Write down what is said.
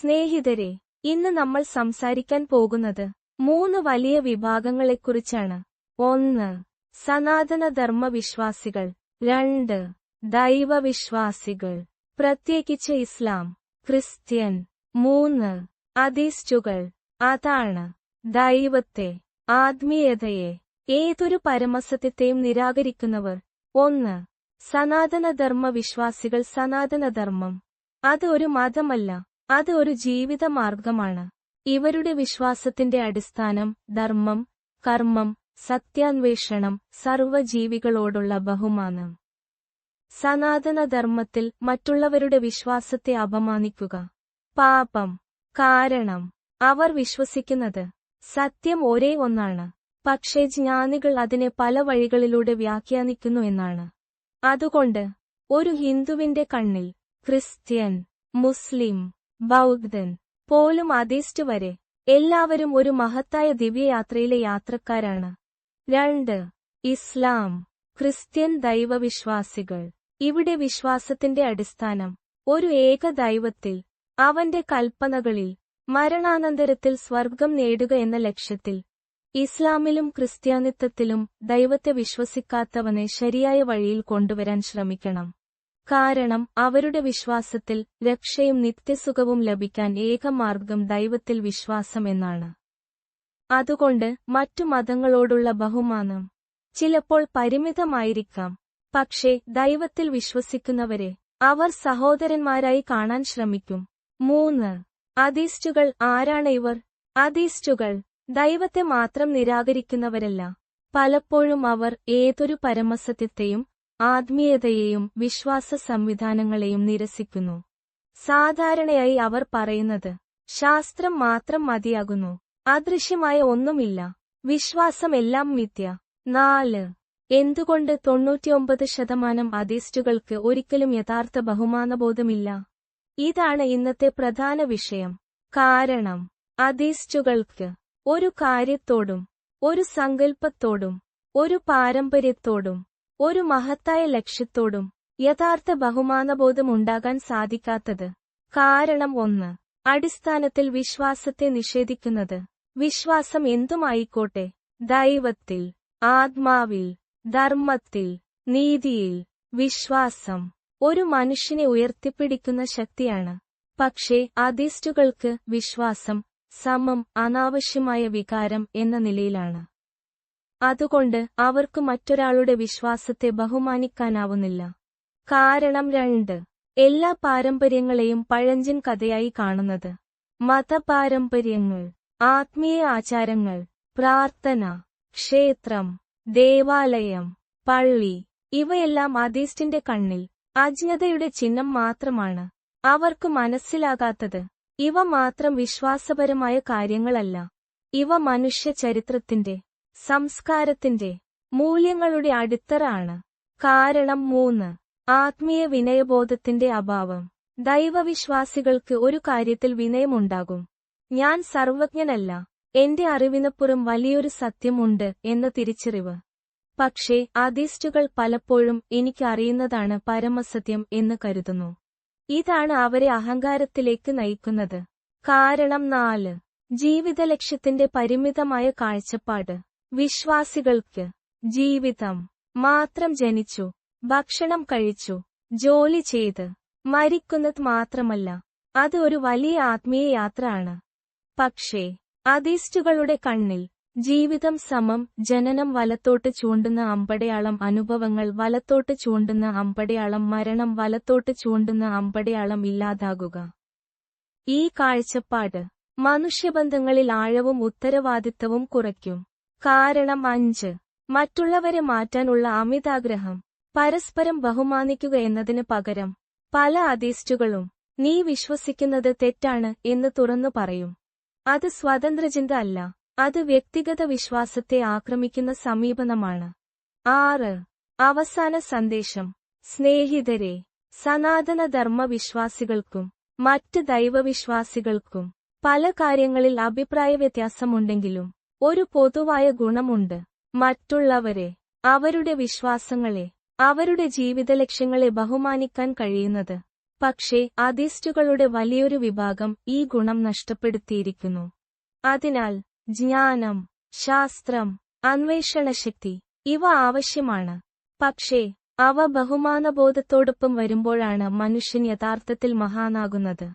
സ്നേഹിതരെ ഇന്ന് നമ്മൾ സംസാരിക്കാൻ പോകുന്നത് മൂന്ന് വലിയ വിഭാഗങ്ങളെക്കുറിച്ചാണ്. ഒന്ന് സനാതനധർമ്മ വിശ്വാസികൾ രണ്ട് ദൈവവിശ്വാസികൾ. പ്രത്യേകിച്ച് ഇസ്ലാം ക്രിസ്ത്യൻ. മൂന്ന് അതീസ്റ്റുകൾ അതാണ് ദൈവത്തെ ആത്മീയതയെ ഏതൊരു പരമസത്യത്തെയും നിരാകരിക്കുന്നവർ. ഒന്ന് സനാതനധർമ്മ വിശ്വാസികൾ സനാതനധർമ്മം. അത് ഒരു മതമല്ല. അത് ഒരു ജീവിത മാർഗമാണ് ഇവരുടെ വിശ്വാസത്തിന്റെ അടിസ്ഥാനം ധർമ്മം കർമ്മം സത്യാന്വേഷണം സർവജീവികളോടുള്ള ബഹുമാനം. സനാതനധർമ്മത്തിൽ മറ്റുള്ളവരുടെ വിശ്വാസത്തെ അപമാനിക്കുക. പാപം. കാരണം. അവർ വിശ്വസിക്കുന്നത് സത്യം ഒരേ ഒന്നാണ്. പക്ഷേ ജ്ഞാനികൾ അതിനെ പല വഴികളിലൂടെ വ്യാഖ്യാനിക്കുന്നു എന്നാണ്. അതുകൊണ്ട് ഒരു ഹിന്ദുവിന്റെ കണ്ണിൽ ക്രിസ്ത്യൻ മുസ്ലിം ബൗദ്ധൻ. പോലും അതേസ്റ്റ് വരെ. എല്ലാവരും ഒരു മഹത്തായ ദിവ്യയാത്രയിലെ യാത്രക്കാരാണ്. രണ്ട്. ഇസ്ലാം. ക്രിസ്ത്യൻ ദൈവവിശ്വാസികൾ. ഇവിടെ വിശ്വാസത്തിന്റെ അടിസ്ഥാനം. ഒരു ഏക ദൈവത്തിൽ അവന്റെ കൽപ്പനകളിൽ മരണാനന്തരത്തിൽ സ്വർഗം നേടുക എന്ന ലക്ഷ്യത്തിൽ. ഇസ്ലാമിലും ക്രിസ്ത്യാനിത്വത്തിലും ദൈവത്തെ വിശ്വസിക്കാത്തവനെ ശരിയായ വഴിയിൽ കൊണ്ടുവരാൻ ശ്രമിക്കണം. കാരണം അവരുടെ വിശ്വാസത്തിൽ രക്ഷയും നിത്യസുഖവും ലഭിക്കാൻ ഏകമാർഗം ദൈവത്തിൽ വിശ്വാസം എന്നാണ്. അതുകൊണ്ട് മറ്റു മതങ്ങളോടുള്ള ബഹുമാനം ചിലപ്പോൾ പരിമിതമായിരിക്കാം. പക്ഷേ ദൈവത്തിൽ വിശ്വസിക്കുന്നവരെ അവർ സഹോദരന്മാരായി കാണാൻ ശ്രമിക്കും. മൂന്ന് അതീസ്റ്റുകൾ ആരാണ് ഇവർ? അതീസ്റ്റുകൾ ദൈവത്തെ മാത്രം നിരാകരിക്കുന്നവരല്ല. പലപ്പോഴും അവർ ഏതൊരു പരമസത്യത്തെയും ആത്മീയതയെയും വിശ്വാസ സംവിധാനങ്ങളെയും നിരസിക്കുന്നു. സാധാരണയായി അവർ പറയുന്നത് ശാസ്ത്രം മാത്രം മതിയാകുന്നു. അദൃശ്യമായ ഒന്നുമില്ല. വിശ്വാസം എല്ലാം മിഥ്യ. നാല്. എന്തുകൊണ്ട് തൊണ്ണൂറ്റിയൊമ്പത് ശതമാനം അതീസ്റ്റുകൾക്ക് ഒരിക്കലും യഥാർത്ഥ ബഹുമാനബോധമില്ല? ഇതാണ് ഇന്നത്തെ പ്രധാന വിഷയം. കാരണം അതീസ്റ്റുകൾക്ക് ഒരു കാര്യത്തോടും ഒരു സങ്കല്പത്തോടും ഒരു പാരമ്പര്യത്തോടും ഒരു മഹത്തായ ലക്ഷ്യത്തോടും യഥാർത്ഥ ബഹുമാനബോധം ഉണ്ടാകാൻ സാധിക്കാത്തത്. കാരണം ഒന്ന് അടിസ്ഥാനത്തിൽ വിശ്വാസത്തെ നിഷേധിക്കുന്നത്. വിശ്വാസം എന്തുമായിക്കോട്ടെ? ദൈവത്തിൽ ആത്മാവിൽ ധർമ്മത്തിൽ നീതിയിൽ. വിശ്വാസം ഒരു മനുഷ്യനെ ഉയർത്തിപ്പിടിക്കുന്ന ശക്തിയാണ്. പക്ഷേ അതിസ്റ്റുകൾക്ക് വിശ്വാസം സമം അനാവശ്യമായ വികാരം എന്ന നിലയിലാണ്. അതുകൊണ്ട് അവർക്ക് മറ്റൊരാളുടെ വിശ്വാസത്തെ ബഹുമാനിക്കാനാവുന്നില്ല. കാരണം രണ്ട്. എല്ലാ പാരമ്പര്യങ്ങളെയും പഴഞ്ചൻ കഥയായി കാണുന്നത്. മതപാരമ്പര്യങ്ങൾ ആത്മീയ ആചാരങ്ങൾ പ്രാർത്ഥന ക്ഷേത്രം ദേവാലയം പള്ളി ഇവയെല്ലാം അതീസ്റ്റിന്റെ കണ്ണിൽ അജ്ഞതയുടെ ചിഹ്നം മാത്രമാണ് അവർക്ക് മനസ്സിലാകാത്തത്. ഇവ മാത്രം വിശ്വാസപരമായ കാര്യങ്ങളല്ല. ഇവ മനുഷ്യ ചരിത്രത്തിന്റെ സംസ്കാരത്തിന്റെ മൂല്യങ്ങളുടെ അടിത്തറ ആണ് കാരണം മൂന്ന്. ആത്മീയ വിനയബോധത്തിന്റെ അഭാവം. ദൈവവിശ്വാസികൾക്ക് ഒരു കാര്യത്തിൽ വിനയമുണ്ടാകും. ഞാൻ സർവജ്ഞനല്ല. എന്റെ അറിവിനപ്പുറം വലിയൊരു സത്യമുണ്ട് എന്ന തിരിച്ചറിവ്. പക്ഷേ അധീസ്റ്റുകൾ പലപ്പോഴും എനിക്കറിയുന്നതാണ് പരമസത്യം എന്ന് കരുതുന്നു. ഇതാണ് അവരെ അഹങ്കാരത്തിലേക്ക് നയിക്കുന്നത്. കാരണം നാല്. ജീവിത ലക്ഷ്യത്തിന്റെ പരിമിതമായ കാഴ്ചപ്പാട്. വിശ്വാസികൾക്ക് ജീവിതം മാത്രം ജനിച്ചു ഭക്ഷണം കഴിച്ചു ജോലി ചെയ്ത് മരിക്കുന്നത് മാത്രമല്ല അത് ഒരു വലിയ ആത്മീയ യാത്ര ആണ് പക്ഷേ അതീസ്റ്റുകളുടെ കണ്ണിൽ ജീവിതം സമം ജനനം വലത്തോട്ട് ചൂണ്ടുന്ന അമ്പടയാളം അനുഭവങ്ങൾ വലത്തോട്ട് ചൂണ്ടുന്ന അമ്പടയാളം മരണം വലത്തോട്ട് ചൂണ്ടുന്ന അമ്പടയാളം ഇല്ലാതാകുക. ഈ കാഴ്ചപ്പാട് മനുഷ്യബന്ധങ്ങളിൽ ആഴവും ഉത്തരവാദിത്തവും കുറയ്ക്കും. കാരണം അഞ്ച്. മറ്റുള്ളവരെ മാറ്റാനുള്ള അമിതാഗ്രഹം. പരസ്പരം ബഹുമാനിക്കുക എന്നതിന് പകരം. പല അതീസ്റ്റുകളും നീ വിശ്വസിക്കുന്നത് തെറ്റാണ് എന്ന് തുറന്നു പറയും. അത് സ്വതന്ത്രചിന്ത അല്ല. അത് വ്യക്തിഗത വിശ്വാസത്തെ ആക്രമിക്കുന്ന സമീപനമാണ്. ആറ്. അവസാന സന്ദേശം. സ്നേഹിതരെ. സനാതനധർമ്മ വിശ്വാസികൾക്കും മറ്റ് ദൈവവിശ്വാസികൾക്കും. പല കാര്യങ്ങളിൽ അഭിപ്രായ വ്യത്യാസമുണ്ടെങ്കിലും ഒരു പൊതുവായ ഗുണമുണ്ട്. മറ്റുള്ളവരെ അവരുടെ വിശ്വാസങ്ങളെ അവരുടെ ജീവിത ലക്ഷ്യങ്ങളെ ബഹുമാനിക്കാൻ കഴിയുന്നത്. പക്ഷേ അതിസ്റ്റുകളുടെ വലിയൊരു വിഭാഗം ഈ ഗുണം നഷ്ടപ്പെടുത്തിയിരിക്കുന്നു. അതിനാൽ ജ്ഞാനം ശാസ്ത്രം അന്വേഷണശക്തി ഇവ ആവശ്യമാണ്. പക്ഷേ അവ ബഹുമാനബോധത്തോടൊപ്പം വരുമ്പോഴാണ് മനുഷ്യൻ യഥാർത്ഥത്തിൽ മഹാനാകുന്നത്.